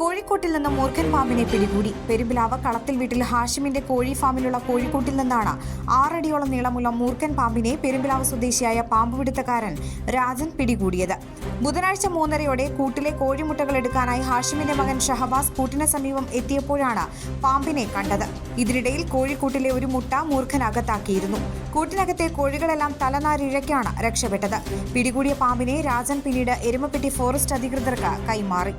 കോഴിക്കോട്ടിൽ നിന്ന് മൂർഖൻ പാമ്പിനെ പിടികൂടി. പെരുമ്പിലാവ് കളത്തിൽ വീട്ടിൽ ഹാഷിമിന്റെ കോഴി ഫാമിലുള്ള കോഴിക്കോട്ടിൽ നിന്നാണ് ആറടിയോളം നീളമുള്ള മൂർഖൻ പാമ്പിനെ പെരുമ്പിലാവ് സ്വദേശിയായ പാമ്പുപിടുത്തക്കാരൻ രാജൻ പിടികൂടിയത്. ബുധനാഴ്ച മൂന്നരയോടെ കൂട്ടിലെ കോഴിമുട്ടകൾ എടുക്കാനായി ഹാഷിമിന്റെ മകൻ ഷഹബാസ് കൂട്ടിന് സമീപം എത്തിയപ്പോഴാണ് പാമ്പിനെ കണ്ടത്. ഇതിനിടയിൽ കോഴിക്കൂട്ടിലെ ഒരു മുട്ട മൂർഖൻ അകത്താക്കിയിരുന്നു കൂട്ടിനകത്തെ കോഴികളെല്ലാം തലനാരിഴയ്ക്കാണ് രക്ഷപ്പെട്ടത്. പിടികൂടിയ പാമ്പിനെ രാജൻ പിന്നീട് എരുമപ്പെട്ടി ഫോറസ്റ്റ് അധികൃതർക്ക് കൈമാറി.